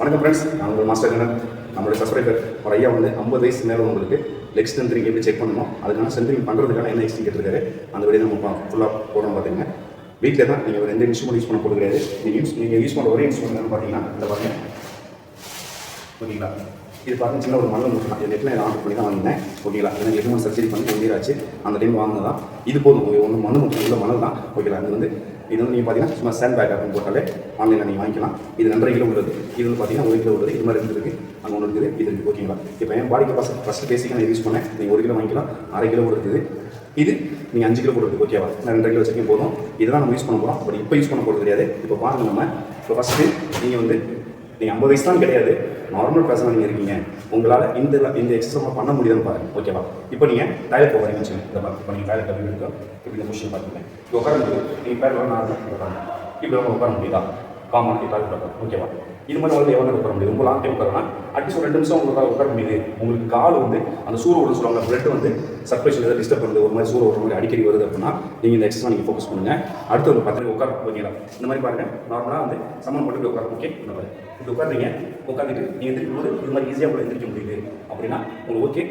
வணக்கம் ஃப்ரெண்ட்ஸ் நான் உங்கள் மாஸ்டர் கண்ணன். நம்மளுடைய சப்ஸ்கிரைபர் ஒரு ஐயா வந்து ஐம்பது வயசு மேலே உங்களுக்கு லெக் ஸ்ட்ரென்த்ரிங் எப்படி செக் பண்ணணும் அதுக்கான ஸ்ட்ரென்த்ரிங் பண்ணுறதுக்கான என்ன எக்ஸ்டிங் கேட்டிருக்காரு அந்த வழியை நம்ம ஃபுல்லாக போடணும் பார்த்தீங்கன்னா வீட்டில் தான் நீங்கள் ஒரு எந்த இன்ஸ்ட்ருமெண்ட் யூஸ் பண்ண போகிறது கிடையாது நீங்கள் யூஸ் நீங்கள் யூஸ் பண்ணுற ஒரே இன்ஸ்ட்ருமெண்ட் பார்த்தீங்கன்னா இந்த பாருங்க. ஓகேங்களா? இது பாருங்க சின்ன ஒரு மண்ணு முட்டலாம் இது நெட்டில் ஆர்டர் பண்ணி தான் வாங்கினேன். ஓகேங்களா? எனக்கு எட்டு மணி சர்ஜரி பண்ணி ஒன் இயர் ஆச்சு. அந்த டைம் வாங்கினதான் இது போதும். ஒன்று மண்ணு முட்டல் உள்ள மணல் தான். ஓகேங்களா? அது வந்து இது வந்து நீங்கள் பார்த்தீங்கன்னா சும்மா சேண்ட் பேக் அப்படின்னு போட்டாலே ஆன்லைனில் நீங்கள் வாங்கிக்கலாம். இது ரெண்டரை கிலோ உள்ளது. இது வந்து பார்த்தீங்கன்னா ஒரு கிலோ உள்ளது. இது மாதிரி இருந்திருக்கு. அங்கே ஒன்று இருக்குது. இது இருக்குது ஓகேங்களா இப்போ என் பாடிக்கு ஃபஸ்ட் ஃபஸ்ட் பேசிக்காக நான் யூஸ் பண்ணேன். நீங்கள் ஒரு கிலோ வாங்கிக்கலாம். அரை கிலோ இருக்குது. இது நீங்கள் அஞ்சு கிலோ போடுறது ஓகேவா நான் ரெண்டரை கிலோ வச்சுக்கும் போதும். இதெல்லாம் நம்ம யூஸ் பண்ண போகிறோம் பட் இப்போ யூஸ் பண்ண போகிறது கிடையாது. இப்போ பாருங்கள் நம்ம. இப்போ ஃபஸ்ட்டு நீங்கள் வந்து நீங்கள் ஐம்பது வயசு தான் கிடையாது. நார்மல் பர்சனாக நீங்கள் இருக்கீங்க. உங்களால் இந்த இந்த எக்ஸசைஸ் பண்ண முடியுதுன்னு பாருங்க. ஓகேவா இப்போ நீங்கள் டாய்லெட் போகிறீங்கன்னு சொல்லி இந்த பார்த்து இப்போ நீங்கள் டாய்லெட் கம்மி இருக்கோம் இப்படி இந்த பொசிஷன் பார்த்துங்க இப்போ உட்கார முடியும் நீங்கள் பேர் நார்மல் உட்காருங்க இப்படி உட்கார முடியுதா? காமன் டாய்லெட் ஓகேவா இது மாதிரி வந்து எவ்வளோ உட்கார முடியாது. உங்கள் லாங் டைம் உட்காரனா அட்லீஸ்ட் ஒரு ரெண்டு நிமிஷம் உங்களால் உட்கார முடியுது. உங்களுக்கு கால் வந்து அந்த சூறு ஓட சொல்லுவாங்க பிளட் வந்து சர்க்குலேஷன் எதாவது டிஸ்டர்ப் பண்ணுது ஒரு மாதிரி சூறு ஓடுற மாதிரி அடிக்கடி வருது அப்படின்னா நீங்கள் இந்த எக்ஸசைஸ் நீங்கள் ஃபோக்கஸ் பண்ணுங்க. அடுத்து ஒரு பத்து உட்கார போகிறீங்களா இந்த மாதிரி பாருங்க. நார்மலாக வந்து சம்மன் போட்டு உட்கார ஓகே இந்த மாதிரி. இப்படி உட்காருங்க உட்காந்துட்டு நீங்கள் எந்திரிக்கும் போது இது மாதிரி ஈஸியாக கூட எந்திரிக்க முடியுது. அப்படின்னா உங்களுக்கு ஓகே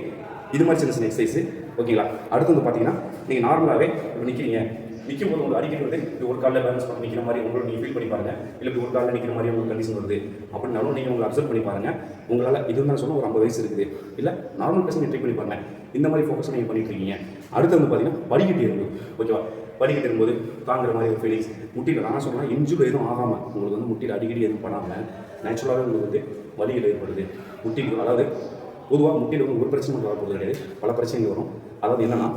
இது மாதிரி சின்ன சின்ன எக்ஸசைஸ் ஓகேங்களா அடுத்து வந்து பார்த்தீங்கன்னா நீங்கள் நார்மலாகவே இப்போ நிற்கிறீங்க நிற்கும் போது உங்களுக்கு அடிக்கடி வந்து இப்படி ஒரு காலில் பேலன்ஸ் பண்ணி நிற்கிற மாதிரி உங்களோட நீங்கள் ஃபீல் பண்ணி பாருங்க. இல்லை இப்படி ஒரு காலில் நிற்கிற மாதிரி உங்களுக்கு கண்டிஷன் வருது. அப்படின்னாலும் நீங்கள் உங்களை அப்சர்வ் பண்ணி பாருங்க. உங்களால் இது நான் சொன்னால் ஒரு ஐம்பது வயசு இருக்குது. இல்லை நார்மல் பர்சன் ட்ரை பண்ணி பாருங்க. இந்த மாதிரி ஃபோக்கஸ் நீங்கள் பண்ணிட்டு இருக்கீங்க. அடுத்து வந்து பார்த்தீங்கன்னா படிக்கட்டு ஏறுது ஓகேவா? படிக்கட்டு இருக்கும்போது தாங்குற மாதிரி ஒரு ஃபீலிங்ஸ் முட்டியில் நான் சொன்னால் இன்ஜுரி எதுவும் ஆகாமல் உங்களுக்கு வந்து முட்டியில் அடிக்கடி எதுவும் பண்ணாமல் நேச்சுரலாகவே உங்களுக்கு வந்து வலிகள் ஏற்படுது. முட்டிக்கு அதாவது பொதுவாக முட்டியில் வந்து ஒரு பிரச்சனை வரப்போகிறது கிடையாது. பல பிரச்சனைகள் வரும். அதாவது என்னன்னா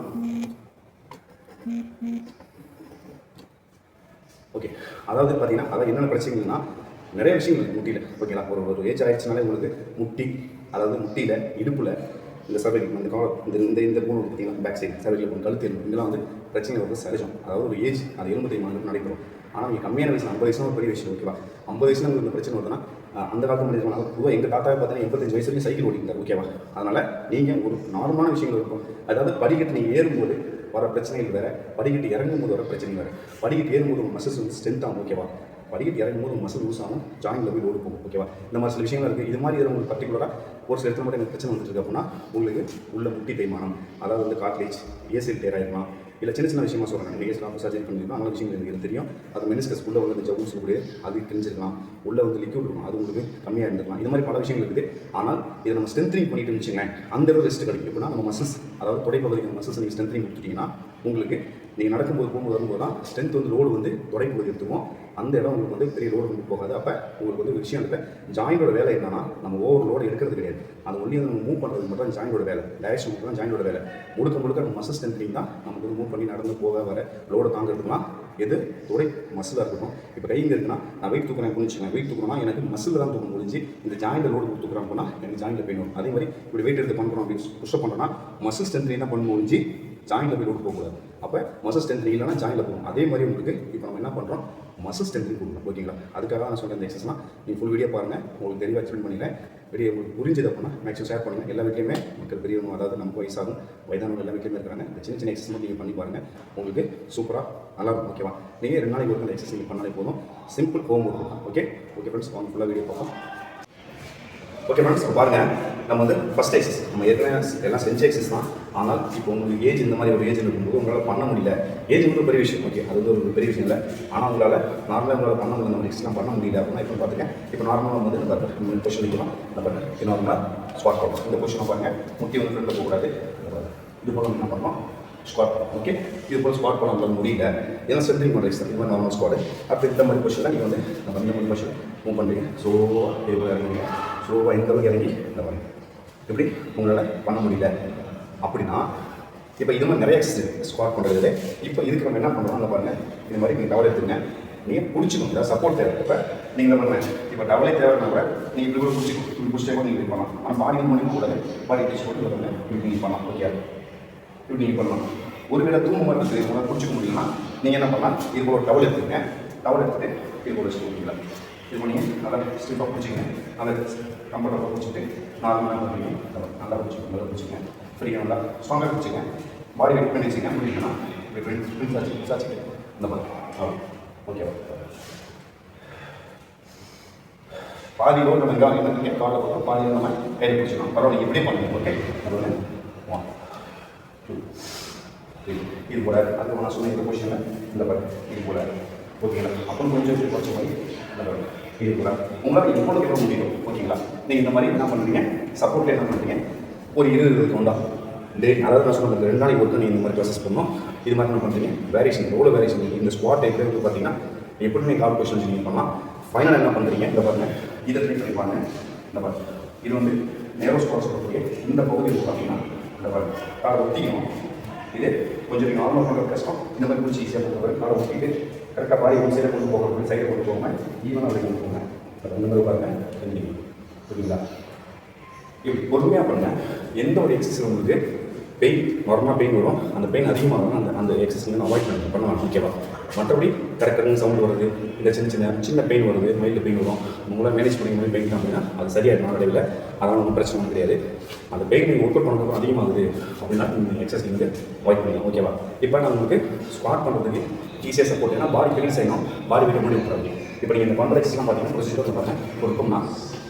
ஓகே அதாவது பார்த்தீங்கன்னா அதாவது என்னென்ன பிரச்சனைகள்னா நிறைய விஷயங்கள் இருக்குது முட்டியில். ஓகேங்களா ஒரு ஒரு ஏஜ் ஆயிடுச்சுனாலே உங்களுக்கு முட்டி அதாவது முட்டியில் இடுப்பில் இந்த சர்வைக்கு இந்த கால இந்த இந்த இந்த மூணு பார்த்தீங்கன்னா பேக் சைடு சர்வைக்கல் கழுத்து எலும்பு இதெல்லாம் வந்து பிரச்சனை வந்து சகஜம். அதாவது ஒரு ஏஜ் அது எலும்பு தேய்மானம் நடைபெறும். ஆனால் நீங்கள் கம்மியான வயசு ஐம்பது வயசுனா ஒரு பெரிய விஷயம் ஓகேவா ஐம்பது வயசுல உங்களுக்கு இந்த பிரச்சனை வருதுன்னா அந்த காலத்து மனிதர்கள் அதாவது பொதுவாக எங்கள் தாத்தாவை பார்த்தீங்கன்னா எண்பத்தஞ்சு வயசு வரைக்கும் சைக்கிள் ஓடிக்கிறார் ஓகேவா அதனால் நீங்கள் ஒரு நார்மலான விஷயங்கள் இருக்கும். அதாவது படிக்கட்டு நீங்கள் ஏறும்போது வர பிரச்சனைகள் வேறு படிக்கட்டு இறங்கும் போது வர பிரச்சனை வேறு. படிக்கட்டு ஏறும்போது உங்கள் மசில்ஸ் வந்து ஸ்ட்ரென்த் ஆகும் ஓகேவா படிக்கட்டு இறங்கும் போது மசில் லூஸ் ஆகும் ஜாயினில் போய் ஓடு போகும் ஓகேவா இந்த மாதிரி சில விஷயங்கள் இருக்குது இது மாதிரி எதுவும் உங்களுக்கு பர்டிகுலராக ஒரு சில இடத்துல மட்டும் எனக்கு பிரச்சனை வந்துட்டு இருக்கு அப்படின்னா உங்களுக்கு உள்ள முட்டி தேய்மானம் அதாவது வந்து காட்லேஜ் ஏசில் டேர் ஆயிருக்கலாம் இல்லை சின்ன சின்ன விஷயமா சொல்கிறேன் நீங்கள் ஏசில் சர்ஜரி பண்ணிருக்கலாம் அந்த விஷயங்கள் எனக்கு தெரியும். அது மெனிஸ்கஸ் உள்ளே வந்து ஜவு சொல்லக்கூடிய அது தெரிஞ்சிருக்கலாம். உள்ளே வந்து லிக்யூட் இருக்கும். அது உங்களுக்கு கம்மியாக இருந்திருக்கலாம். இது மாதிரி பல விஷயங்கள் இருக்குது. ஆனால் இதை நம்ம ஸ்ட்ரென்த்னிங் பண்ணிட்டு வச்சுங்களேன் அந்த அளவு ரெஸ்ட் கிடைக்கும். எப்படின்னா நம்ம மசில்ஸ் அதாவது தொடைப்பகுதிக்கு மசில்ஸ் நீங்கள் ஸ்ட்ரென்த்னிங் கொடுத்துட்டிங்கன்னா உங்களுக்கு நீங்கள் நடக்கும்போது போகும்போது வரும்போது தான் ஸ்ட்ரென்த் வந்து லோடு வந்து தொடைப்பகுதி எடுத்துக்கும் அந்த இடம் உங்களுக்கு வந்து பெரிய லோடு கொண்டு போகாது. அப்போ உங்களுக்கு வந்து விஷயம் இல்லை. ஜாயிண்டோட வேலை என்னன்னா நம்ம ஓவர் லோடு எடுக்கிறது கிடையாது. அது ஒன்லி நம்ம மூவ் பண்ணுறது மட்டும் தான் ஜாயிண்டோட வேலை. டைரக்ஷன் மட்டும் தான் ஜாயிண்டோட வேலை. முழுக்க முழுக்க நம்ம மசில் ஸ்ட்ரென்த்லிங் தான் நமக்கு வந்து மூவ் பண்ணி நடந்து போக வர லோடு தாங்கிறதுக்குலாம் எது? துறை மசிலாக இருக்கட்டும். இப்போ கைங்க இருக்குன்னா நான் வெயிட் தூக்குறேன் புரிஞ்சுக்கேன் வெயிட் தூக்கணும்னா எனக்கு மசில் தான் தூக்க முடிஞ்சு இந்த ஜாயிண்ட் லோடு தூக்குறேன் எனக்கு ஜாயிண்டில் பெயின் வரும் அதே மாதிரி இப்படி வெயிட் எடுத்து பண்ணுறோம் அப்படின்னு புஷ்அப் பண்ணுறோம்னா மசில் ஸ்ட்ரென்த் என்ன பண்ண முடிஞ்சு ஜாயின்ல போய் லோடு போகக்கூடாது. அப்போ மசல் ஸ்ட்ரென்த் இல்லைனா ஜாயின்ல போகும் அதே மாதிரி உங்களுக்கு இப்போ நம்ம என்ன பண்ணுறோம் மசல் ஸ்ட்ரென்த் கொடுக்கணும். ஓகேங்களா அதுக்காக நான் சொல்கிறேன் இந்த எக்ஸஸ்லாம் நீங்கள் ஃபுல் வீடியோ பாருங்கள் உங்களுக்கு தெளிவாக எக்ஸ்பிளைன் பண்ணிடுறேன். வீடியோ உங்களுக்கு புரிஞ்சது அப்படின்னா மேக்ஸிமம் ஷேர் பண்ணுங்கள் எல்லா வீட்லையுமே மக்கள் பெரியவங்க அதாவது நமக்கு வயசாகும் வயதானவங்க எல்லா வீட்லையுமே இருக்கிறாங்க இந்த சின்ன சின்ன எக்ஸசைஸ் நீங்கள் பண்ணி பாருங்கள் உங்களுக்கு சூப்பராக நல்லா இருக்கும். ஓகேவா நீங்கள் ரெண்டு நாளைக்கு ஒரு எக்ஸஸ் நீங்கள் பண்ணாலே போதும். சிம்பிள் ஹோம் ஒர்க் தான் ஓகே ஓகே ஃப்ரெண்ட்ஸ் அவங்க ஃபுல்லாக வீடியோ பார்ப்போம். ஓகே ஃப்ரெண்ட்ஸ் பாருங்கள் நம்ம வந்து ஃபஸ்ட் எக்ஸஸ் நம்ம ஏற்கனவே எல்லாம் செஞ்ச எக்ஸஸ் தான். ஆனால் இப்போ உங்களுக்கு ஏஜ் இந்த மாதிரி ஒரு ஏஜ் இருக்கும்போது உங்களால் பண்ண முடியல. ஏஜ் வந்து ஒரு பெரிய விஷயம் ஓகே அது வந்து ஒரு பெரிய விஷயம் இல்லை. ஆனால் உங்களால் நார்மலாக உங்களால் பண்ண முடியல நம்ம எக்ஸ்லாம் பண்ண முடியல அப்படின்னா இப்போ பார்த்துக்கேன் இப்போ நார்மலாக வந்து இந்த பாருங்க இந்த பொசிஷன் வைக்கலாம் இந்த பாருங்க இது நார்மலாக ஸ்குவாட் பண்ணலாம் இந்த பொசிஷனை பாருங்கள் முக்கிய வந்து ஃப்ரெண்டில் போகக்கூடாது. இது போல என்ன பண்ணலாம் ஸ்குவாட் ஓகே இது போல் ஸ்குவாட் பண்ண உங்களால் முடியல. ஏன்னா சென்ட்ரிங் பண்ணுற எக்ஸஸ் இது மாதிரி நார்மல் ஸ்குவாடு அப்போ இந்த மாதிரி கொஷனில் நீங்கள் வந்து நம்ம இந்த மாதிரி கொஷன் மூவ் பண்ணுறீங்க ஸோ டேபிள் இறங்குங்க. ஸோ இந்த அளவுக்கு இறங்கி இந்த மாதிரி எப்படி? உங்களால் பண்ண முடியல. அப்படின்னா இப்போ இது மாதிரி நிறைய எக்ஸசைஸ் ஸ்குவாட் பண்ணுறது இப்போ இதுக்கு நம்ம என்ன பண்ணுறோம்னு பாருங்கள் இது மாதிரி நீங்கள் டவல் எடுத்துங்க. நீங்கள் பிடிச்சிக்கணும் ஏதாவது சப்போர்ட் தேவை இப்போ நீங்கள் பண்ணுறேன் இப்போ டவலே தேவைன்னா கூட நீங்கள் இப்படி கூட பிடிச்சி இப்படி பிடிச்சே கூட நீங்கள் இப்படி பண்ணலாம். ஆனால் பாடி மூலியமாக கூடாது. பாடி பிடிச்சி போட்டு இதில் இப்படி நீங்கள் பண்ணலாம். ஓகே இப்படி நீங்கள் பண்ணலாம். ஒரு வேளை தூங்க மாதிரி இருக்குது. உங்களால் பிடிச்சிக்க முடியும்னா நீங்கள் என்ன பண்ணலாம்? இது ஒரு டவல் எடுத்துக்கங்க. டவல் எடுத்துகிட்டு இது போல வச்சுக்க முடியல இது பண்ணி நல்லா ஸ்டிஃபாக பிடிச்சிங்க நல்லா கம்ஃபர்டபுளாக பிடிச்சிட்டு நார்மலாக பண்ணுறீங்க நல்லா பிடிச்சிங்க நல்லா பிடிச்சிங்க ஃப்ரீயாக நல்லா ஸ்ட்ராங்காக பிடிச்சிங்க பாடி வெயிட் பண்ணி வச்சுங்க முடியுங்கன்னா இப்படி ஃப்ரெண்ட்ஸ் ஃப்ரெண்ட்ஸ் ஆச்சு ஆச்சு இந்த மாதிரி. ஆ ஓகே பாதி ரோடு நம்ம இங்கே வாங்கி நீங்கள் போட்டோம் பாதி நம்ம கையில் பிடிச்சிக்கலாம் பரவாயில்ல இப்படியே பண்ணுங்க ஓகே ஒன் டூ த்ரீ இது போல அது நான் சொன்ன இந்த கொஷனில் இந்த பாரு இது போல. ஓகேங்களா அப்புறம் கொஞ்சம் கொஞ்சம் குறைச்ச மாதிரி இந்த பாரு இது உங்களால் எவ்வளோ எவ்வளோ முடியும் ஓகேங்களா? நீங்கள் இந்த மாதிரி என்ன பண்ணுறீங்க சப்போர்ட்டில் என்ன பண்ணுறீங்க ஒரு இருபது இருபது கொண்டா டே அதாவது நான் சொன்ன ரெண்டு நாளைக்கு ஒருத்தர் நீங்கள் இந்த மாதிரி ப்ராசஸ் பண்ணணும். இது மாதிரி என்ன பண்ணுறீங்க வேரியேஷன் எவ்வளோ வேரியேஷன் இந்த ஸ்குவாட் டைப்ல வந்து பார்த்தீங்கன்னா எப்படியுமே கால் பொசிஷன் நீங்கள் பண்ணலாம். ஃபைனல் என்ன பண்ணுறீங்க இந்த பாருங்க. இதை ட்ரை பண்ணி பாருங்க. இந்த பாருங்க. இது வந்து நேரோ ஸ்குவாட் சொல்லக்கூடிய இந்த பகுதியில் பார்த்தீங்கன்னா இந்த பாருங்க. காலை ஒத்திக்கணும் இது கொஞ்சம் நீங்கள் நார்மல் பண்ணுறது கஷ்டம். இந்த மாதிரி பிடிச்சி ஈஸியாக பண்ணுறது காலை ஒட்டிட்டு கரெக்டாக பாடி ஒரு சைடில் கொண்டு போக சைடில் கொண்டு போகாமல் ஈவனாக அப்படி கொண்டு போங்க அப்ப இந்த மாதிரி பாருங்க தெரிஞ்சுக்கணும் புரியுங்களா இப்படி பொறுமையாக பண்ண எந்த ஒரு எக்ஸசைஸ் உங்களுக்கு பெயின் நார்மலாக பெயின் வரும். அந்த பெயின் அதிகமாக வரும் அந்த அந்த எக்ஸசைஸ் வந்து அவாய்ட் பண்ண பண்ணலாம் ஓகேவா மற்றபடி கரெக்டாக சவுண்ட் வருது இல்லை சின்ன சின்ன சின்ன பெயின் வருது மைல்டு பெயின் வரும். உங்களால் மேனேஜ் பண்ணி மாதிரி பெயின் அப்படின்னா அது சரியாயிடும் நாளடைவில் அதனால் ஒன்றும் பிரச்சனை கிடையாது. அந்த பெயின் நீங்கள் ஒர்க் அவுட் பண்ணுறது அதிகமாகுது அப்படின்னா நீங்கள் எக்ஸசைஸ் வந்து அவாய்ட் பண்ணிக்கலாம் ஓகேவா இப்போ நான் உங்களுக்கு ஸ்குவாட் பண்ணுறதுக்கு ஈஸியாக சப்போர்ட் ஏன்னா பாடி ஃபீல் செய்யணும். பாடி வெயிட் பண்ணி விட்டுறாங்க இப்போ நீங்கள் இந்த பண்ணுற பார்த்தீங்கன்னா ப்ரொசீஜர் பாருங்க கொடுக்கணும்னா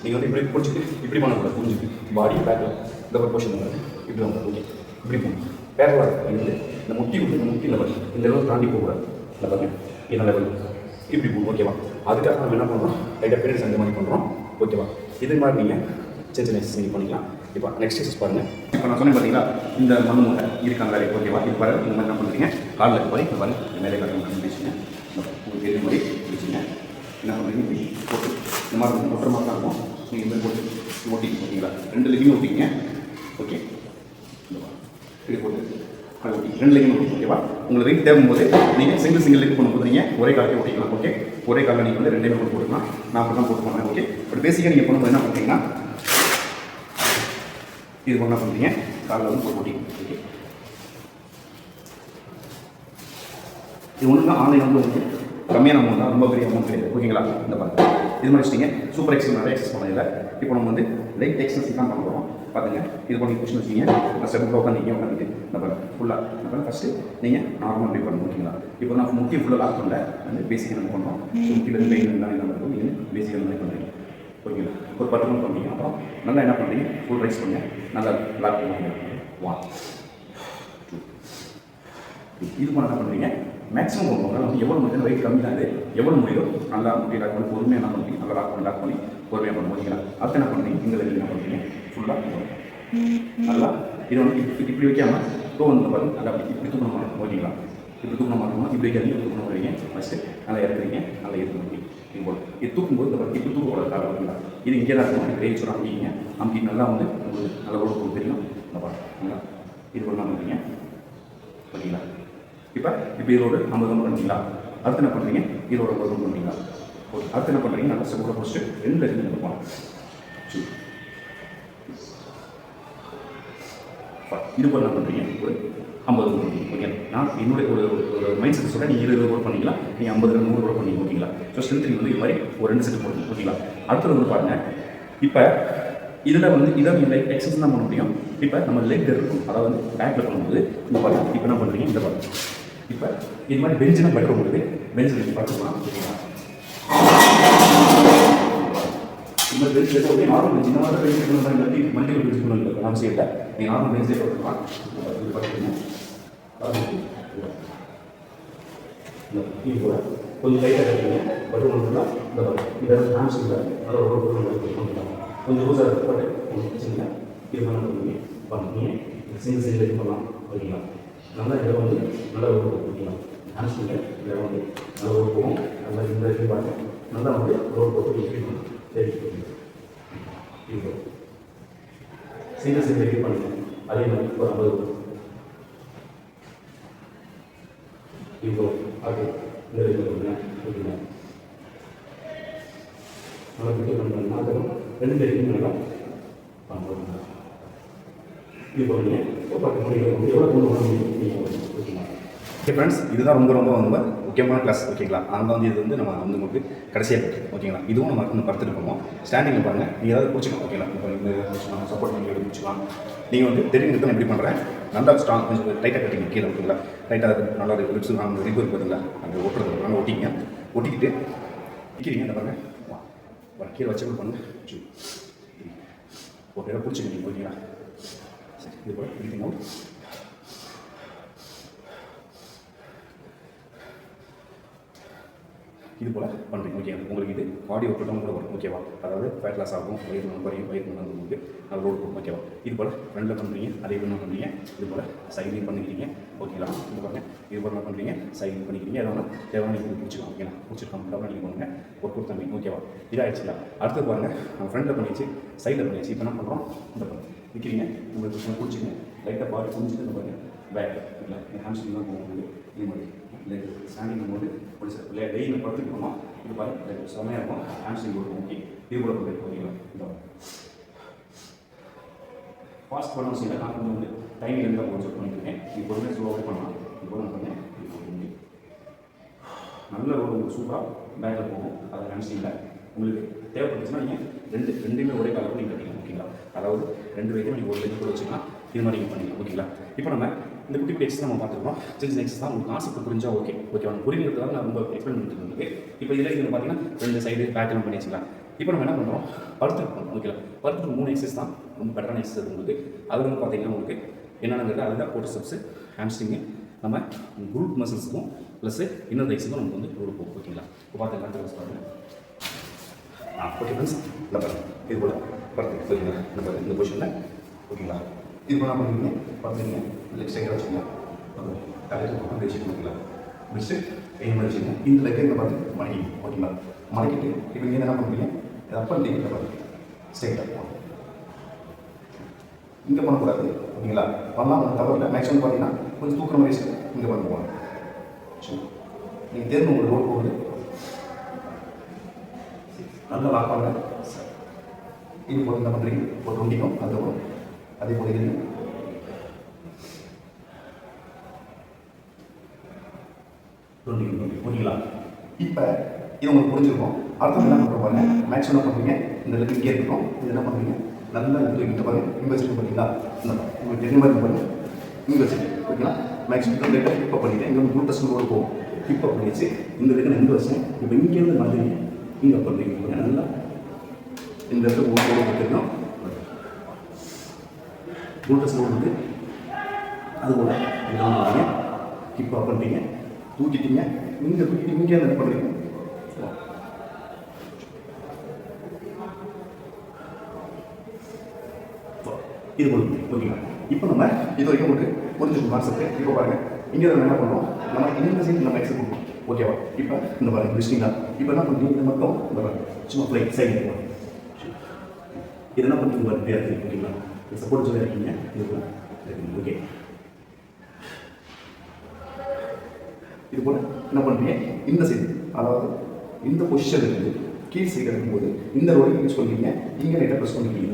நீங்கள் வந்து இப்படி பிடிச்சிட்டு இப்படி பண்ணக்கூடாது புரிஞ்சுக்கு பாடி பேக்கில் இந்த ஒரு பொசிஷன் இப்படி வந்து ஓகே இப்படி போகணும். பேரலாக இருந்து இந்த முட்டி விட்டு இந்த முட்டி லெவல் இந்த லெவல் தாண்டி போகக்கூடாது. இந்த பாருங்க இந்த லெவல் இப்படி போகும் ஓகேவா அதுக்காக நம்ம என்ன பண்ணுறோம் லைட்டாக பீரியட்ஸ் அந்த மாதிரி பண்ணுறோம் ஓகேவா இது மாதிரி நீங்கள் சின்ன சின்ன எக்ஸசைஸ் நீங்கள் பண்ணிக்கலாம். இப்போ நெக்ஸ்ட் எக்ஸஸ் பாருங்கள் இப்போ நான் சொன்னேன் பார்த்தீங்களா இந்த மண் மூட்டை இருக்காங்க வேலை ஓகேவா? இது பாரு இந்த மாதிரி என்ன பண்ணுறீங்க காலில் போய் இந்த பாருங்க. இந்த மேலே காலம் பிடிச்சிங்க உங்களுக்கு தெரியும் மாதிரி பிடிச்சிங்க என்ன பண்ணுறீங்க? இப்படி போட்டு இந்த மாதிரி இருக்கும் மாதிரி தான் இருக்கும். நீங்கள் இந்த மாதிரி போட்டு ஓட்டிங்க ஓகேங்களா? ரெண்டு லெக்கையும் ஓட்டிங்க ஓகே. இப்படி போட்டு அது ஓட்டி ரெண்டு லெக்கையும் ஓட்டிங்க ஓகேவா? உங்களுக்கு வெயிட் தேவைம்போது நீங்கள் சிங்கிள் சிங்கிள் லெக் பண்ணும்போது நீங்கள் ஒரே காலையே ஓட்டிக்கலாம் ஓகே? ஒரே காலில் நீங்கள் வந்து ரெண்டுமே போட்டு போட்டுக்கலாம். நான் அப்படி தான் போட்டு போனேன் ஓகே? பட் பேசிக்காக நீங்கள் பண்ணும்போது என்ன பண்ணுறீங்கன்னா இது என்ன பண்ணுறீங்க காலில் வந்து போட்டு ஓட்டிங்க இது ஒன்று ஆன்லைன் வந்து உங்களுக்கு கம்மியான அமௌண்ட் தான் ரொம்ப பெரிய அமௌண்ட் கிடையாது. ஓகேங்களா இந்த பாருங்க. இது மாதிரி வச்சிட்டிங்க. சூப்பர் எக்ஸஸ் நிறைய எக்ஸஸ் பண்ணதில்லை இப்போ நம்ம வந்து லைட் எக்ஸசைஸ் தான் பண்ண போகிறோம் பார்த்துங்க இது பண்ணி கொஸ்டின் வச்சிங்க நான் ஸ்டெப்பில் உட்காந்துங்க உட்காந்துட்டு இந்த பாருங்க. ஃபுல்லாக இந்த பாருங்க. ஃபஸ்ட்டு நீங்கள் நார்மல் பே பண்ணணும். ஓகேங்களா இப்போ நான் முக்கிய ஃபுல்லாக லாக் பண்ணல. வந்து பேசிக்காக நம்ம பண்ணுறோம் முக்கியில் பெயின் இருந்தாலும் என்ன பண்ணுறோம் நீங்கள் பேசிக்காக பண்ணுறீங்க ஓகேங்களா ஒரு பத்து நிமிஷம் பண்ணுறீங்க அப்புறம் நல்லா என்ன பண்ணுறீங்க ஃபுல் ரைஸ் பண்ணுங்க. நல்லா லாக் பண்ணுங்க. வா. இது பண்ண என்ன பண்ணுறீங்க மேக்ஸிமம் பண்ணுவாங்க வந்து எவ்வளோ முடியும் வெயிட் கம்மி தான் இது. எவ்வளோ முடியும் நல்லா முடி லாக் பண்ணி பொறுமையாக என்ன பண்ணுறீங்க நல்லா லாக் பண்ணி லாக் பண்ணி பொறுமையாக பண்ண ஓகேங்களா? அடுத்து என்ன பண்ணுறீங்க இந்த என்ன பண்ணுறீங்க ஃபுல்லாக நல்லா? இது வந்து இப்படி இப்படி வைக்காமல் டோ வந்து பாருங்க. நல்லா இப்படி தூக்கணும் மாதிரி ஓகேங்களா? இப்படி தூக்கணும் மாட்டோமா இப்படி வைக்காதீங்க. இப்படி தூக்கணும் வரீங்க ஃபஸ்ட்டு நல்லா இறக்குறீங்க. நல்லா இறக்க முடியும் இது போல் இது தூக்கும்போது இந்த பாருங்க இப்படி தூக்கக்கூடாது காலை ஓகேங்களா இது இங்கே தான் இருக்கும்? கை வச்சு அமுக்கிங்க அமுக்கி நல்லா வந்து உங்களுக்கு நல்ல உடம்பு தெரியும். இந்த பாருங்க இது பண்ண பண்ணுறீங்க ஓகேங்களா இப்போ இப்போ இதோட ஐம்பது ரூபா அடுத்து என்ன பண்ணுறீங்க இதோட ஒரு ரூபா ஓகே. அடுத்து என்ன பண்ணுறீங்க நல்லா செப்போட பிடிச்சிட்டு ரெண்டு லட்சம் கொடுப்போம் சரி. இது போல் என்ன பண்ணுறீங்க ஒரு ஐம்பது ரூபா பண்ணுறீங்க ஓகே நான் என்னுடைய ஒரு ஒரு- மைண்ட் செட் சொல்கிறேன் நீங்கள் இருபது ரூபா பண்ணிக்கலாம் நீங்கள் ஐம்பது ரூபா நூறு கூட பண்ணீங்க ஓகேங்களா? ஸோ ஸ்ட்ரென்த் வந்து இது மாதிரி ஒரு ரெண்டு செட் போடுங்க ஓகேங்களா? அடுத்தது வந்து பாருங்கள் இப்போ இதில் வந்து இதை இல்லை எக்ஸசைஸ் தான் பண்ண முடியும். இப்போ நம்ம லெக் இருக்கும் அதாவது வந்து பேக்கில் பண்ணும்போது இந்த பாருங்க இப்போ என்ன பண்ணுறீங்க இந்த பாருங்க. இப்போ இது மாதிரி பெஞ்சுனா பெட்டர் உங்களுக்கு. பெஞ்சில் நீங்கள் பார்த்துக்கலாம் ஓகேங்களா? இந்த பெஞ்சில் எப்படி நார்மல் பெஞ்ச் இந்த மாதிரி பெஞ்ச் மல்டி மல்டிபிள் அவசியம் இல்லை நீ நானும் பெஞ்சே பார்த்துக்கலாம் இது பார்த்துக்கோங்க கொஞ்சம் லைட்டாக கட்டிங்க பட் ஒன்றுனா இந்த பாருங்க இதெல்லாம் ஹேண்ட்ஸ் இல்லை அதோட ஒரு ஒரு கொஞ்சம் லூஸாக இருக்குது பட் உங்களுக்கு பிரச்சனை இல்லை இது பண்ண பண்ணுங்க பண்ணுங்க சிங்கிள் சிங்கிள் இது பண்ணலாம். ஓகேங்களா? நல்லா இதை வந்து நல்லா ஒரு ஓகேங்களா? ஹேண்ட்ஸ் இல்லை இதை வந்து நல்லா ஒரு போகும் நல்லா இந்த இது பாருங்க. நல்லா வந்து ரோட் போட்டு இப்படி பண்ணணும் சரி இது சிங்கிள் சிங்கிள் பண்ணுங்க அதே மாதிரி இப்போ ஐம்பது இப்போ அது இந்த இது பண்ணுங்க. ஓகேங்களா நல்லா பிடிக்க பண்ணுங்க ரெண்டு பேருக்கும் நல்லா பண்ணுறோம் இது பண்ணுங்க பத்து மணிக்கு எவ்வளோ கொண்டு வர முடியும் ஓகே ஃப்ரெண்ட்ஸ் இதுதான் ரொம்ப ரொம்ப ரொம்ப முக்கியமான கிளாஸ் ஓகேங்களா அந்த வந்து இது வந்து நம்ம வந்து நமக்கு கடைசியாக இருக்கு ஓகேங்களா இதுவும் நம்ம வந்து படுத்துட்டு போவோம் ஸ்டாண்டிங்கில் பாருங்கள் நீங்கள் ஏதாவது பிடிச்சிக்கலாம் ஓகேங்களா இப்போ இந்த பிடிச்சிக்கலாம் சப்போர்ட் பண்ணி எடுத்து பிடிச்சிக்கலாம் நீங்கள் வந்து தெரியும் நிறுத்தம் எப்படி பண்ணுறேன் நல்லா ஸ்ட்ராங் கொஞ்சம் டைட்டாக கட்டிங்க கீழே ஓகேங்களா டைட்டாக நல்லா ரிப்ஸ் அந்த ரிப்பு இருக்குதுல்ல அந்த ஒட்டுறது நல்லா ஒட்டிங்க ஒட்டிக்கிட்டு நிற்கிறீங்க இந்த பாருங்கள் வா. கீழே வச்சு பண்ணுங்க. டூ ஒரு இடம் ஓகேங்களா சரி இது போல் பிரீத்திங் இது போல் பண்ணுறீங்க ஓகே உங்களுக்கு இது பாடி ஒர்க் கூட வரும். ஓகேவா அதாவது ஃபேட் லாஸ் ஆகும் வயிறு நோய் குறையும் வயிறு நோய் உங்களுக்கு. நல்ல ரோடு போகும். ஓகேவா இது போல் ஃப்ரெண்டில் பண்ணுறீங்க அதே பண்ண பண்ணுறீங்க இது போல் சைட்லையும் பண்ணிக்கிறீங்க. ஓகேங்களா இது பாருங்கள் இது போல் என்ன பண்ணுறீங்க சைட்லையும் பண்ணிக்கிறீங்க. அதனால் தேவையான நீங்கள் பிடிச்சிக்கலாம் ஓகேங்களா பிடிச்சிருக்கோம் டவுன் நீங்கள் பண்ணுங்க ஒரு கொடுத்த தம்பி ஓகேவா இதாகிடுச்சுங்களா அடுத்து பாருங்கள் நம்ம ஃப்ரெண்டில் பண்ணிச்சு சைடில் பண்ணிச்சு இப்போ என்ன பண்ணுறோம் இந்த பண்ணுறோம் நிற்கிறீங்க உங்களுக்கு பிடிச்சிங்க லைட்டாக பாடி புரிஞ்சுட்டு பாருங்கள் பேக் இல்லை ஹேம்ஸ்ட்ரிங் தான் போகும்போது இது மாதிரி. லைக் ஸ்டாண்டிங் போது ஒரு சில இல்லை நம்ம படுத்துக்கணுமா இது பாருங்க லைக் இருக்கும். ஹேம்ஸ்டிங் போட்டு ஓகே இது கூட போய் ஓகேங்களா இந்த ஃபாஸ்ட் பண்ண அவசியம் இல்லை நான் கொஞ்சம் வந்து டைம் இருந்தால் கொஞ்சம் செக் பண்ணிக்கிறேன் இது பொறுமையாக ஸ்லோவாக பண்ணலாம். இப்போ நான் பண்ணேன். ஒரு நல்ல ரோடு உங்களுக்கு சூப்பராக பேக்கில் போகும். அது ஹேம்ஸ்டிங்கில் உங்களுக்கு தேவைப்பட்டுச்சுன்னா நீங்கள் ரெண்டு ரெண்டுமே ஒரே காலத்தில் நீங்கள் கட்டிக்கலாம் ஓகேங்களா அதாவது ரெண்டு வயதையும் நீங்கள் ஒரு வயது கூட வச்சுக்கலாம். இது மாதிரி நீங்கள் பண்ணிக்கலாம் ஓகேங்களா இப்போ நம்ம இந்த குட்டி குட்டி எக்ஸஸ் நம்ம பார்த்துருக்கோம் சின்ன சின்ன எக்ஸஸ் தான் உங்களுக்கு கான்செப்ட் புரிஞ்சா ஓகே ஓகே அவங்க புரியுறதுக்காக நான் ரொம்ப எக்ஸ்பிளைன் பண்ணிட்டு இருந்தேன். இப்போ இதில் இது பார்த்தீங்கன்னா ரெண்டு சைடு பேட்டர்ன் பண்ணி வச்சுக்கலாம். இப்போ நம்ம என்ன பண்ணுறோம்? படுத்துருக்கோம் ஓகேங்களா படுத்துட்டு மூணு எக்ஸஸ் தான் ரொம்ப பெட்டரான எக்ஸஸ் உங்களுக்கு. அது வந்து பார்த்தீங்கன்னா உங்களுக்கு என்னென்னங்கிறது அதுதான் கோட்டு ஸ்டெப்ஸு ஹேம்ஸ்ட்ரிங்கு நம்ம குரூப் மசில்ஸுக்கும் ப்ளஸ் இன்னொரு எக்ஸுக்கும் நமக்கு வந்து கொடுப்போம் ஓகேங்களா இப்போ பார்த்துக்கலாம் க்ளோஸ் பாருங்கள் ஆ ஓகே ஃப்ரெண்ட்ஸ் இந்த பாருங்க. இது போல் பார்த்து சரிங்களா? இந்த பாருங்க. இந்த பொசிஷனில் ஓகேங்களா இது போல் பண்ணுறீங்க பார்த்துங்க லெக் சைடாக வச்சுங்க தலையில் பக்கம் வச்சுட்டு ஓகேங்களா வச்சு எய்ம் வச்சுங்க இந்த லெக்கை இந்த பார்த்து மடக்கி ஓகேங்களா மடக்கிட்டு இப்போ நீங்கள் என்ன பண்ணுறீங்க இதை அப்போ நீங்கள் பாருங்க போகணும் இங்கே பண்ணக்கூடாது. ஓகேங்களா? பண்ணலாம் ஒன்றும் மேக்ஸிமம் பார்த்தீங்கன்னா கொஞ்சம் தூக்கம் வயசு இங்கே பண்ண போகணும். சரி. நீங்கள் தேர்ந்து உங்களுக்கு ரோல் போகுது. நல்லா லாக் பண்ணுங்க. இது போட்டு என்ன பண்ணுறீங்க ஒரு டுவெண்ட்டிக்கும் அந்த வரும் அதே போல இது டுவெண்ட்டி டுவெண்ட்டி ஓகேங்களா இப்போ இது உங்களுக்கு புரிஞ்சிருக்கும். அடுத்தது என்ன பண்ணுற பாருங்க. மேக்ஸ் என்ன பண்ணுறீங்க இந்த இடத்துல இங்கே இருக்கட்டும். இது என்ன பண்ணுறீங்க நல்லா இது தூக்கிட்டு பாருங்க. இங்கே பண்ணிங்களா பார்த்தீங்களா? இந்த உங்களுக்கு தெரிஞ்ச மாதிரி பாருங்க. இங்கே ஓகேங்களா மேக்ஸ் இந்த இப்போ பண்ணிட்டேன். இங்கே வந்து குளுட்டஸ் கூட போகும் இப்போ பண்ணிச்சு இந்த இடத்துல ரெண்டு வருஷம் இப்போ இங்கேருந்து மாதிரி இங்கே பண்ணுறீங்க நல்லா இந்த இடத்துல ஒரு கூட கொடுத்துருக்கோம் குளுட்டஸ் லோடு வந்து அது கூட இதான் இப்போ பண்ணுறீங்க தூக்கிட்டீங்க. இங்கே தூக்கிட்டு இங்கே என்ன பண்ணுறீங்க இது கொடுங்க ஓகேங்களா? இப்போ நம்ம இது வரைக்கும் உங்களுக்கு புரிஞ்சுக்கணும் கான்செப்ட் இப்போ பாருங்க. இங்கே நம்ம என்ன பண்ணுவோம் நம்ம இந்த சைடு நம்ம எக்ஸல் பண்ணுவோம் ஓகேவா இப்போ இந்த பாருங்க விஷ்ணிங்களா இப்போ என்ன பண்ணுறீங்க இந்த மட்டும் இந்த பாருங்க. சும்மா ஃப்ளைட் சைடு போகணும். இது என்ன பண்ணுறது பாருங்க? பேர் ஓகேங்களா? சப்போர்ட் சொல்லி இருக்கீங்க. ஓகே இது போல் என்ன பண்ணுறீங்க இந்த சைடு அதாவது இந்த பொசிஷன் இருந்து கீழ் சைடு இருக்கும்போது இந்த ரோலை யூஸ் பண்ணுறீங்க இங்கே லைட்டாக ப்ரெஸ் பண்ணிக்கிறீங்க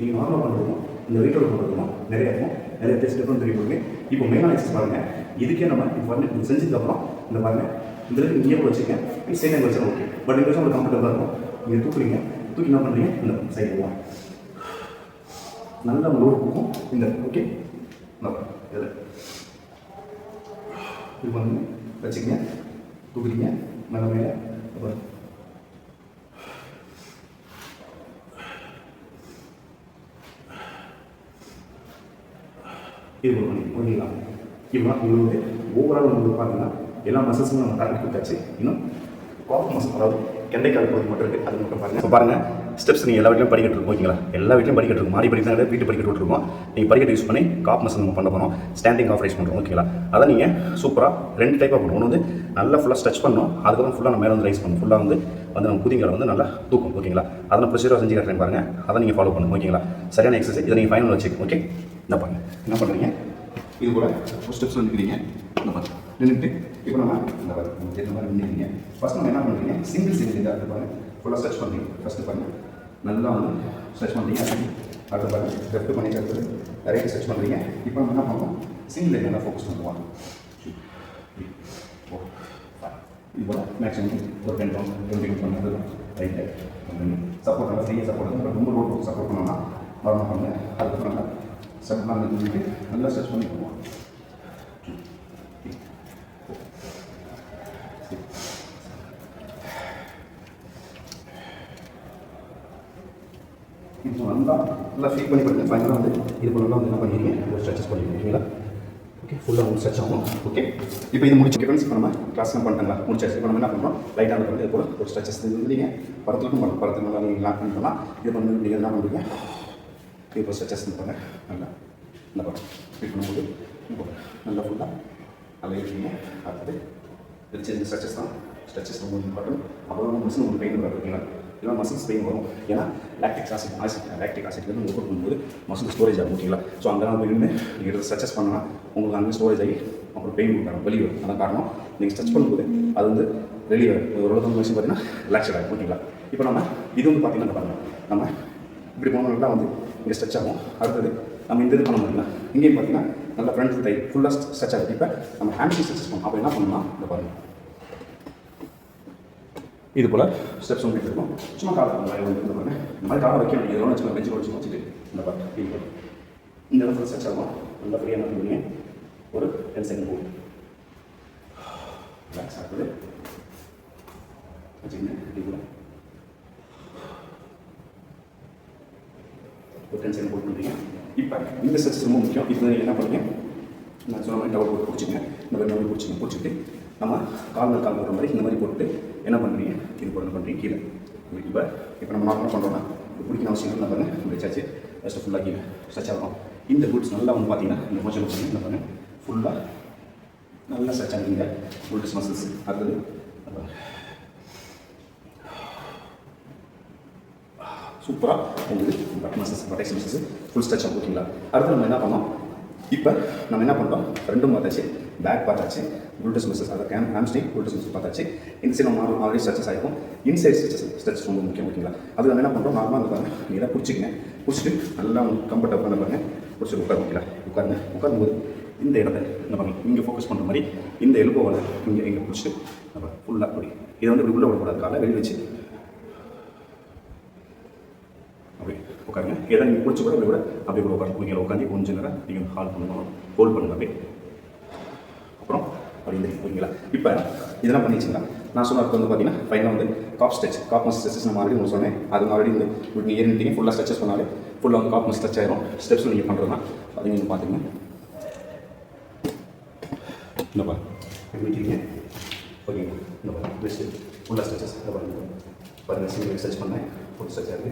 நீங்கள் நார்மலாக பண்ணுறதும் இந்த வெயிட்டோட பண்ணுறதும் நிறைய இருக்கும். நிறைய டெஸ்ட் டிஃப்ரெண்ட் தெரியும் இப்போ மெயினாக எக்ஸஸ் பாருங்கள் இதுக்கே நம்ம இப்போ பண்ணி நீங்கள் செஞ்சதுக்கப்புறம் இந்த பாருங்க. இந்த இடத்துல இங்கே கூட வச்சுக்கேன் சைடு வச்சா ஓகே பட் இந்த விஷயம் உங்களுக்கு கம்ஃபர்டபுளாக இருக்கும். நீங்கள் தூக்குறீங்க. தூக்கி என்ன பண்ணுறீங்க இந்த சைடு போவோம் நல்ல லோடு போகும். இந்த ஓகே இதில். இது பண்ணுங்க வச்சுக்கங்க தூக்குறீங்க நல்ல மேலே அப்புறம். இது ஒரு பண்ணி ஓகேங்களா இவ்வளோ உங்களுக்கு ஓவரால் உங்களுக்கு பார்த்தீங்கன்னா எல்லா மசில்ஸும் நம்ம டார்கெட் கொடுத்தாச்சு. இன்னும் காஃப் மசில் அதாவது கெண்டைக்கால் பகுதி மட்டும் இருக்குது அது மட்டும் பாருங்கள் பாருங்கள் ஸ்டெப்ஸ் நீங்கள் எல்லா வீட்லையும் படிக்கட்டு இருக்கும் ஓகேங்களா? எல்லா வீட்லையும் படிக்கட்டு இருக்கும் மாடி படிக்கட்டு தான் வீட்டு படிக்கட்டு விட்டுருக்கோம். நீங்கள் படிக்கட்டு யூஸ் பண்ணி காப் மசன் நம்ம பண்ண போகிறோம் ஸ்டாண்டிங் ஆஃப் ரைஸ் பண்ணுறோம் ஓகேங்களா? அதை நீங்கள் சூப்பராக ரெண்டு டைப்பாக பண்ணுவோம். ஒன்று வந்து நல்லா ஃபுல்லாக ஸ்ட்ரெச் பண்ணணும். அதுக்கப்புறம் ஃபுல்லாக நம்ம மேலே வந்து ரைஸ் பண்ணும் ஃபுல்லாக வந்து வந்து நம்ம குதிங்களை வந்து நல்லா தூக்கும் ஓகேங்களா? அதை நான் ப்ரொசீஜராக செஞ்சு காட்டுறேன் பாருங்கள் அதை நீங்கள் ஃபாலோ பண்ணுங்க ஓகேங்களா? சரியான எக்ஸசைஸ் இதை நீங்கள் ஃபைனல் வச்சுக்கோங்க ஓகே? என்ன பாருங்க. என்ன பண்ணுறீங்க இது கூட ஒரு ஸ்டெப்ஸ் வந்துக்கிறீங்க. இந்த பாருங்க. நின்றுட்டு இப்போ நம்ம இந்த பாருங்க. மாதிரி நின்றுக்கிறீங்க ஃபஸ்ட் நம்ம என்ன பண்ணுறீங்க சிங்கிள் சிங்கிள் இதாக இருப்பாங்க ஃபுல்லாக ஸ்ட்ரெச் பண்ணுறீங்க ஃபஸ்ட்டு பாருங்கள் நல்லா வந்து ஸ்ட்ரெச் பண்ணுறீங்க அடுத்த பாருங்க லெஃப்ட் பண்ணி அடுத்தது ரைட் ஸ்ட்ரெச் பண்ணுறீங்க இப்போ நம்ம என்ன பண்ணுவோம் சிங்கிள் லைன் நல்லா ஃபோக்கஸ் பண்ணுவோம் இப்போ மேக்ஸிமம் ஒரு டென் ரவுண்ட் டுவெண்ட்டி பண்ணுறது ரைட்டு சப்போர்ட் நல்லா ஃப்ரீயாக சப்போர்ட் ரொம்ப ரோட் சப்போர்ட் பண்ணோம்னா நார்மல் பண்ணுங்க. அதுக்கப்புறம் நல்லா ஸ்டெப் பண்ணி நல்லா சர்ச் பண்ணி பண்ணுவோம் நல்லா ஃபீல் பண்ணி பண்ணுங்கள் ஃபைனலாக வந்து இது பண்ணலாம் வந்து என்ன பண்ணிடுங்க ஒரு ஸ்ட்ரெச்சஸ் பண்ணிடுங்க ஓகேங்களா ஓகே ஃபுல்லாக வந்து ஸ்ட்ரெச் ஆகும். ஓகே இப்போ இது முடிச்சு ஃப்ரெண்ட்ஸ் இப்போ நம்ம கிளாஸ்லாம் பண்ணிட்டாங்களா முடிச்சாச்சு. இப்போ நம்ம என்ன பண்ணுறோம் லைட்டாக வந்து இது போல் ஒரு ஸ்ட்ரெச்சஸ் இது வந்து நீங்கள் படத்துக்கும் பண்ணலாம் படத்துக்கு நல்லா நீங்கள் லாக் பண்ணி பண்ணலாம். இது பண்ணி நீங்கள் என்ன பண்ணுறீங்க இப்போ ஸ்ட்ரெச்சஸ் பண்ணுங்க நல்லா இந்த படம் ஃபீல் பண்ணும்போது நல்லா ஃபுல்லாக நல்லா இருக்கீங்க. அடுத்தது இது இந்த ஸ்ட்ரெச்சஸ் தான். ஸ்ட்ரெச்சஸ் ரொம்ப இம்பார்ட்டன்ட் அப்போ மிஷின் மசில் உங்களுக்கு பெயின் வரும் ஓகேங்களா இல்லை மசில்ஸ் பெயின் வரும். ஏன்னா lactic acid acid lactic acid வந்து உங்களுக்கு பண்ணும்போது மசில் ஸ்டோரேஜ் ஆகும் ஓகேங்களா ஸோ அங்கே போய் நின்று நீங்கள் எடுத்து ஸ்ட்ரெச்சஸ் பண்ணலாம் உங்களுக்கு அங்கே ஸ்டோரேஜ் ஆகி அப்புறம் பெயின் கொடுக்கணும் வெளியே வரும். அதான் காரணம். நீங்கள் ஸ்ட்ரெச் பண்ணும்போது அது வந்து வெளியே வரும். ஒரு உலகம் விஷயம் பார்த்தீங்கன்னா ரிலாக்ஸட் ஆகும் ஓகேங்களா இப்போ நம்ம இது வந்து பார்த்தீங்கன்னா பாருங்கள் நம்ம இப்படி போனோம்னா வந்து இங்கே ஸ்ட்ரெச் ஆகும். அடுத்தது நம்ம இந்த இது பண்ண முடியல இங்கேயும் பார்த்தீங்கன்னா நல்லா ஃப்ரண்ட் தை ஃபுல்லாக ஸ்ட்ரெச் ஆகுது இப்போ நம்ம ஹேண்ட் ஸ்ட்ரெச்சஸ் பண்ணோம். அப்போ என்ன பண்ணலாம் இந்த பாருங்கள் இது போல் ஸ்டெப்ஸ் வந்து இருக்கும் சும்மா காலை இந்த வந்து இந்த பாருங்க இந்த மாதிரி காலை வைக்க முடியாது எவ்வளோ வச்சுக்கலாம் பெஞ்சு வச்சு வச்சுட்டு. இந்த பாருங்க இது இந்த இடத்துல ஸ்ட்ரெச் ஆகும். நல்லா ஃப்ரீயாக என்ன பண்ணுவீங்க? ஒரு டென் செகண்ட் போகும் ரிலாக்ஸ் ஆகுது. வச்சுக்கோங்க இப்படி கூட ஒரு டென் செகண்ட் போட்டு பண்ணுறீங்க இப்போ இந்த ஸ்ட்ரெச் ரொம்ப முக்கியம். இது என்ன பண்ணுங்க நான் சொன்ன மாதிரி டவர் போட்டு பிடிச்சிங்க இந்த மாதிரி மாதிரி பிடிச்சிங்க பிடிச்சிட்டு நம்ம கால் கால் போடுற மாதிரி இந்த மாதிரி போட்டு என்ன பண்ணுறீங்க? இது போட்டு பண்ணுறீங்க கீழே. இப்போ இப்போ நம்ம நார்மலாக பண்ணுறோம்னா பிடிக்கணும் அவசியம் இல்லை பாருங்க இப்படி சர்ச்சு ஃபஸ்ட்டு ஃபுல்லாக கீழே ஸ்ட்ரெச் ஆகும் இந்த குட்ஸ் நல்லா வந்து பார்த்தீங்கன்னா இந்த மோஷன் பண்ணி என்ன பண்ணுங்க ஃபுல்லாக நல்லா ஸ்ட்ரெச் ஆகுங்க குட்ஸ் மசில்ஸ் அடுத்தது சூப்பராக உங்களுக்கு பட் மசில்ஸ் பட்டை மசில்ஸ் ஃபுல் ஸ்ட்ரெச் ஆகும் ஓகேங்களா அடுத்து நம்ம என்ன பண்ணோம்? இப்போ நம்ம என்ன பண்ணுறோம் ரெண்டும் பார்த்தாச்சு. பேக் பார்த்தாச்சு. குல்டஸ் மிஸ்ஸஸ் அதாவது கேம் ஹாம்ஸ்டிங் குல்டஸ் மிஸ்ஸஸ் பார்த்தாச்சு இந்த சைடு நம்ம ஆல்ரெடி ஸ்ட்ரெச்சஸ் ஆகிருக்கும் இன்சைட் ஸ்ட்ரெச்சஸ் ஸ்ட்ரெச் ரொம்ப முக்கியம் ஓகேங்களா அது நம்ம என்ன பண்ணுறோம் நார்மலாக அந்த பாருங்க. நீங்கள் பிடிச்சிக்கங்க. பிடிச்சிட்டு நல்லா கம்ஃபர்ட் உட்காந்து பாருங்க. பிடிச்சிட்டு உட்காரு ஓகேங்களா உட்காருங்க. உட்காரும்போது இந்த இடத்த என்ன பாருங்க இங்கே ஃபோக்கஸ் பண்ணுற மாதிரி இந்த எலும்போவில் இங்கே இங்கே பிடிச்சிட்டு நம்ம ஃபுல்லாக அப்படி. இதை வந்து இப்படி உள்ளே விடக்கூடாது. காலை வெளியே வச்சு. அப்படி உட்காருங்க. ஏதாவது நீங்கள் பிடிச்சி கூட அப்படி கூட அப்படி கூட உட்காந்து நீங்கள் உட்காந்து கொஞ்சம் நேரம் நீங்கள் ஹால் பண்ணணும் ஹோல்ட் பண்ணுங்க அப்படியே. அப்புறம் ஓகேங்களா இப்போ இதெல்லாம் பண்ணிச்சுங்களா நான் சொன்னதுக்கு வந்து பார்த்தீங்கன்னா ஃபைனாக வந்து calf stretch calf muscle stretches நம்ம ஆல்ரெடி உங்களுக்கு சொன்னேன். அது ஆல்ரெடி வந்து இப்படி ஏறிட்டீங்க ஃபுல்லாக ஸ்ட்ரெச்சஸ் பண்ணாலே ஃபுல்லாக வந்து காப் மஸ் ஸ்ட்ரெச் ஆயிரும். ஸ்டெப்ஸ் நீங்கள் பண்ணுறதுனா அது நீங்கள் பார்த்துங்க இந்த பாருங்க. எப்படி வைக்கிறீங்க ஓகேங்க இந்த பாருங்க. பெஸ்ட்டு ஃபுல்லாக ஸ்ட்ரெச்சஸ் இந்த பாருங்க. பாருங்கள் சிங்கிள் எக்ஸசைஸ் பண்ணேன். ஃபுல் ஸ்ட்ரெச் ஆகுது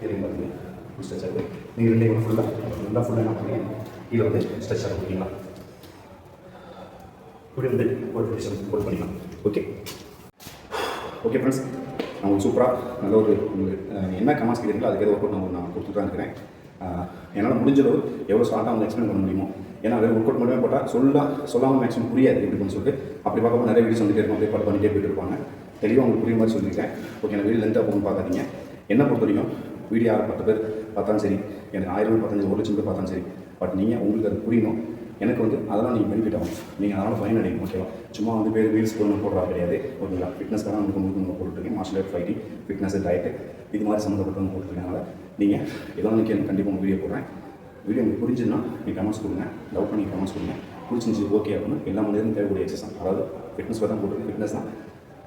தெரியும் பாருங்க ஃபுல் ஸ்ட்ரெச் ஆகுது நீங்கள் ரெண்டே ஃபுல்லாக ஃபுல்லாக ஃபுல்லாக என்ன பண்ணுறீங்க இதில் வந்து ஸ்ட்ரெச் ஆகும் ஓகேங்களா இப்படி வந்து ஒரு பொசிஷன் போட் பண்ணிக்கலாம். ஓகே ஓகே ஃப்ரெண்ட்ஸ் நான் உங்களுக்கு சூப்பராக நல்ல ஒரு உங்களுக்கு என்ன கமாஸ் கேட்குறீங்களோ அதுக்கு ஏதோ ஒர்க் அவுட் நான் நான் கொடுத்துட்டு தான் இருக்கிறேன். என்னால் முடிஞ்சளவு எவ்வளோ ஷார்ட்டாக வந்து எக்ஸ்பிளைன் பண்ண முடியுமோ. ஏன்னா அதே ஒர்க் அவுட் மட்டுமே போட்டால் சொல்லலாம் சொல்லாமல் மேக்ஸிமம் புரியாது எப்படின்னு சொல்லிட்டு. அப்படி பார்க்கும்போது நிறைய வீடியோஸ் வந்துட்டே இருக்கும் அப்படியே பாட்டு பண்ணிட்டே போயிட்டு இருப்பாங்க. தெளிவாக உங்களுக்கு புரிய மாதிரி சொல்லியிருக்கேன். ஓகே எனக்கு வீடியோ லென்த்தாக போகணும்னு பார்க்காதீங்க. என்ன பொறுத்த வரைக்கும் வீடியோ யார் பத்து பேர் பார்த்தாலும் சரி எனக்கு ஆயிரம் பேர் பார்த்தாலும் சரி, ஒரு லட்சம் பேர் பார்த்தாலும் சரி பட் நீங்கள் உங்களுக்கு அது புரியணும். எனக்கு வந்து அதெல்லாம் நீங்கள் பெனிஃபிட் ஆகும். நீங்கள் அதனால் ஃபைன் அடிக்கும் ஓகேவா சும்மா வந்து பேர் ரீல்ஸ் போடணும் போடுறா கிடையாது. ஓகேங்களா ஃபிட்னஸ்க்காக உங்களுக்கு முழுக்க நம்ம போட்டுருக்கேன் martial art fighting fitness diet இது மாதிரி சம்மந்தப்பட்டவங்க போட்டுருக்கனால நீங்கள் இதெல்லாம் எனக்கு எனக்கு கண்டிப்பாக வீடியோ போடுறேன். வீடியோ உங்களுக்கு புரிஞ்சுதுன்னா நீங்கள் கமெண்ட்ஸ் கொடுங்க. டவுட் பண்ணி கமெண்ட்ஸ் கொடுங்க. பிடிச்சிருந்துச்சி ஓகே அப்படின்னா எல்லா மனிதரும் தேவைக்கூடிய எக்ஸசைஸ் அதாவது ஃபிட்னஸ் தான் போட்டுருக்கு ஃபிட்னஸ் தான்.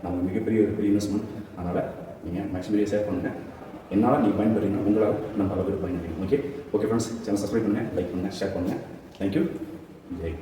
நம்ம மிகப்பெரிய ஒரு பெரிய இன்வெஸ்ட்மெண்ட் அதனால் நீங்கள் மேக்ஸிமம் ஷேர் பண்ணுங்கள் என்னால் நீங்கள் பயன்படுறீங்க உங்களால் நம்ம பல பேர் பயன்படுறீங்க okay okay friends channel subscribe பண்ணுங்கள் லைக் பண்ணுங்கள் ஷேர் பண்ணுங்கள் தேங்க்யூ ജയ്